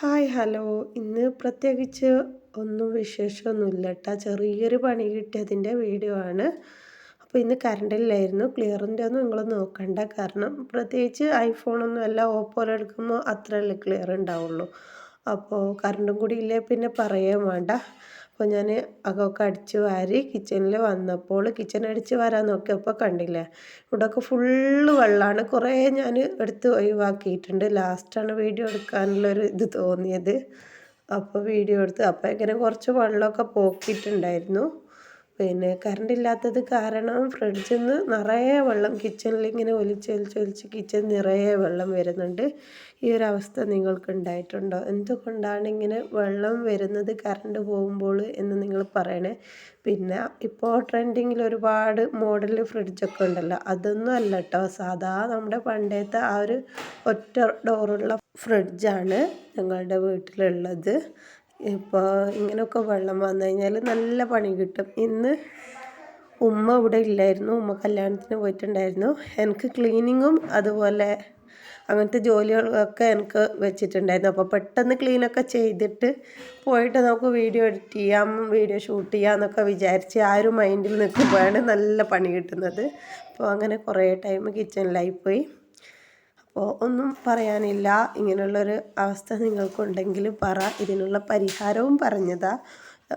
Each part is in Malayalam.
Hi hello. ഇന്ന് പ്രത്യേകിച്ച് ഒന്നും വിശേഷമൊന്നുമില്ല കേട്ടോ ചെറിയൊരു പണി കിട്ടിയതിന്റെ വീഡിയോ ആണ്. അപ്പോൾ ഇന്ന് കറണ്ടില്ലായിരുന്നു ക്ലിയറിന്റെ ഒന്നും നിങ്ങൾ നോക്കണ്ട. കാരണം പ്രത്യേകിച്ച് ഐഫോണൊന്നും അല്ല ഓപ്പോയിൽ എടുക്കുമ്പോൾ അത്രയല്ലേ ക്ലിയർ ഉണ്ടാവുള്ളൂ. അപ്പോൾ കറണ്ടും കൂടി ഇല്ലേ? പിന്നെ പറയുകയും വേണ്ട. അപ്പോൾ ഞാൻ അകമൊക്കെ അടിച്ച് വാരി കിച്ചണിൽ വന്നപ്പോൾ കിച്ചൺ അടിച്ച് വരാൻ നോക്കിയപ്പോൾ കണ്ടില്ലേ? ഇവിടെയൊക്കെ ഫുള്ള് വെള്ളമാണ് കുറേ ഞാൻ എടുത്ത് ഒഴിവാക്കിയിട്ടുണ്ട്. ലാസ്റ്റാണ് വീഡിയോ എടുക്കാനുള്ളൊരു ഇത് തോന്നിയത്. അപ്പോൾ വീഡിയോ എടുത്ത്. അപ്പോൾ ഇങ്ങനെ കുറച്ച് വെള്ളമൊക്കെ പോക്കിയിട്ടുണ്ടായിരുന്നു. പിന്നെ കറണ്ട് ഇല്ലാത്തത് കാരണം ഫ്രിഡ്ജിൽ നിന്ന് നിറയെ വെള്ളം കിച്ചണിൽ ഇങ്ങനെ ഒലിച്ചൊലിച്ച് ഒലിച്ച് കിച്ചൺ നിറയെ വെള്ളം വരുന്നുണ്ട്. ഈ ഒരു അവസ്ഥ നിങ്ങൾക്ക് ഉണ്ടായിട്ടുണ്ടോ? എന്തുകൊണ്ടാണ് ഇങ്ങനെ വെള്ളം വരുന്നത് കറണ്ട് പോകുമ്പോൾ എന്ന് നിങ്ങൾ പറയണേ? പിന്നെ ഇപ്പോൾ ട്രെൻഡിങ്ങിൽ ഒരുപാട് മോഡൽ ഫ്രിഡ്ജൊക്കെ ഉണ്ടല്ലോ. അതൊന്നും അല്ല കേട്ടോ സാധാ നമ്മുടെ പണ്ടത്തെ ആ ഒരു ഒറ്റ ഡോറുള്ള ഫ്രിഡ്ജാണ് ഞങ്ങളുടെ വീട്ടിലുള്ളത്. ഇപ്പോൾ ഇങ്ങനെയൊക്കെ വെള്ളം വന്നു കഴിഞ്ഞാൽ നല്ല പണി കിട്ടും. ഇന്ന് ഉമ്മ ഇവിടെ ഇല്ലായിരുന്നു. ഉമ്മ കല്യാണത്തിന് പോയിട്ടുണ്ടായിരുന്നു. എനിക്ക് ക്ലീനിങ്ങും അതുപോലെ അങ്ങനത്തെ ജോലികളൊക്കെ എനിക്ക് വെച്ചിട്ടുണ്ടായിരുന്നു. അപ്പോൾ പെട്ടെന്ന് ക്ലീനൊക്കെ ചെയ്തിട്ട് പോയിട്ട് നമുക്ക് വീഡിയോ എഡിറ്റ് ചെയ്യാം വീഡിയോ ഷൂട്ട് ചെയ്യാം എന്നൊക്കെ വിചാരിച്ച് ആ ഒരു മൈൻഡിൽ നിൽക്കുമ്പോഴാണ് നല്ല പണി കിട്ടുന്നത്. അപ്പോൾ അങ്ങനെ കുറേ ടൈം കിച്ചണിലായി പോയി. അപ്പോൾ ഒന്നും പറയാനില്ല. ഇങ്ങനെയുള്ളൊരു അവസ്ഥ നിങ്ങൾക്കുണ്ടെങ്കിൽ പറ. ഇതിനുള്ള പരിഹാരവും പറഞ്ഞതാ.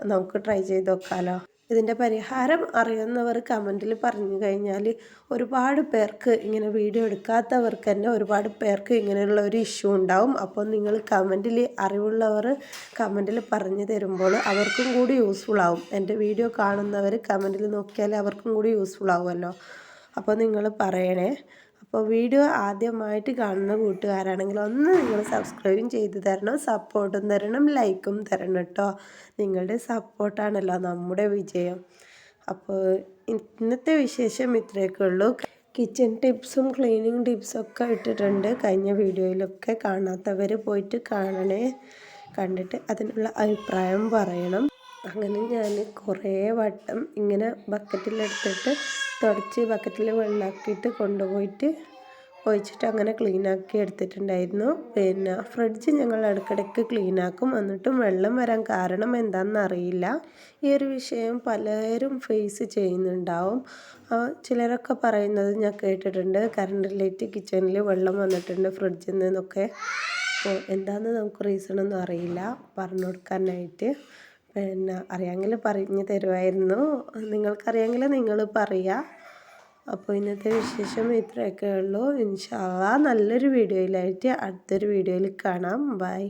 നമുക്ക് ട്രൈ ചെയ്ത് നോക്കാമല്ലോ ഇതിന്റെ പരിഹാരം അറിയുന്നവർ കമന്റിൽ പറഞ്ഞു കഴിഞ്ഞാൽ ഒരുപാട് പേർക്ക് ഇങ്ങനെ വീഡിയോ എടുക്കാത്തവർക്ക് തന്നെ ഒരുപാട് പേർക്ക് ഇങ്ങനെയുള്ള ഒരു ഇഷ്യൂ ഉണ്ടാവും. അപ്പോൾ നിങ്ങൾ കമന്റിൽ അറിവുള്ളവർ കമന്റിൽ പറഞ്ഞു തരുമ്പോൾ അവർക്കും കൂടി യൂസ്ഫുൾ ആവും. എന്റെ വീഡിയോ കാണുന്നവർ കമന്റിൽ നോക്കിയാൽ അവർക്കും കൂടി യൂസ്ഫുൾ ആവുമല്ലോ. അപ്പോൾ നിങ്ങൾ പറയണേ അപ്പോൾ വീഡിയോ ആദ്യമായിട്ട് കാണുന്ന കൂട്ടുകാരാണെങ്കിൽ ഒന്ന് നിങ്ങൾ സബ്സ്ക്രൈബും ചെയ്ത് തരണം സപ്പോർട്ടും തരണം ലൈക്കും തരണം കേട്ടോ. നിങ്ങളുടെ സപ്പോർട്ടാണല്ലോ നമ്മുടെ വിജയം. അപ്പോൾ ഇന്നത്തെ വിശേഷം ഇത്രയൊക്കെ ഉള്ളൂ. കിച്ചൺ ടിപ്സും ക്ലീനിങ് ടിപ്സും ഒക്കെ ഇട്ടിട്ടുണ്ട്. കഴിഞ്ഞ വീഡിയോയിലൊക്കെ കാണാത്തവർ പോയിട്ട് കാണണേ. കണ്ടിട്ട് അതിനുള്ള അഭിപ്രായം പറയണം. അങ്ങനെ ഞാൻ കുറേ വട്ടം ഇങ്ങനെ ബക്കറ്റിലെടുത്തിട്ട് തുടച്ച് ബക്കറ്റിൽ വെള്ളമാക്കിയിട്ട് കൊണ്ടുപോയിട്ട് ഒഴിച്ചിട്ട് അങ്ങനെ ക്ലീനാക്കി എടുത്തിട്ടുണ്ടായിരുന്നു. പിന്നെ ഫ്രിഡ്ജ് ഞങ്ങൾ ഇടയ്ക്കിടയ്ക്ക് ക്ലീനാക്കും. എന്നിട്ടും വെള്ളം വരാൻ കാരണം എന്താണെന്ന് അറിയില്ല ഈ ഒരു വിഷയം പലരും ഫേസ് ചെയ്യുന്നുണ്ടാവും. ചിലരൊക്കെ പറയുന്നത് ഞാൻ കേട്ടിട്ടുണ്ട്. കറണ്ട് ലൈറ്റ് കിച്ചണിൽ വെള്ളം വന്നിട്ടുണ്ട് ഫ്രിഡ്ജിൽ നിന്നൊക്കെ. അപ്പോൾ എന്താണെന്ന് നമുക്ക് റീസണൊന്നും അറിയില്ല. പറഞ്ഞു കൊടുക്കാനായിട്ട്. പിന്നെ അറിയാമെങ്കിൽ പറഞ്ഞു തരുമായിരുന്നു. നിങ്ങൾക്കറിയാമെങ്കിൽ നിങ്ങൾ പറയുക അപ്പോൾ ഇന്നത്തെ വിശേഷം ഇത്രയൊക്കെ ഉള്ളൂ ഇൻഷാല്ലാ നല്ലൊരു വീഡിയോയിലായിട്ട് അടുത്തൊരു വീഡിയോയിൽ കാണാം. ബൈ.